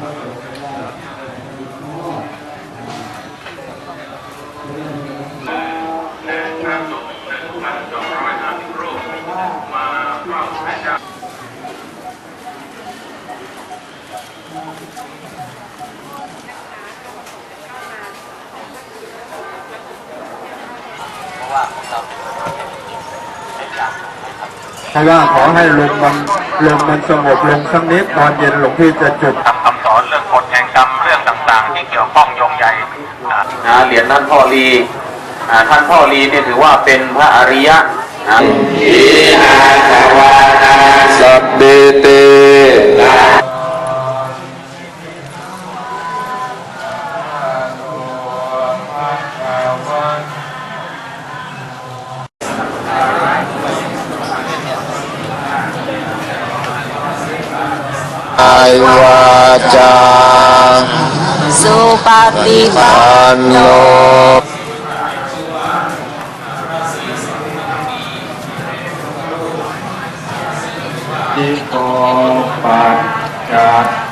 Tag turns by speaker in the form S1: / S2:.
S1: ถ้าว่าขอให้ลมมันลมมันสงบลงสักนิดตอนเย็นหลวงพี่จะจุด
S2: ต่างๆ ที่เกี่ยวข้องโยงใยอ่นะเหรียญท่านพ่อลีท่านพ่อลีเนี่ยถือว่าเป็นพระอริยะอินะ
S3: สัพเบเตไอวาจา
S4: สุปฏิปันโน
S1: ติโกปัจจ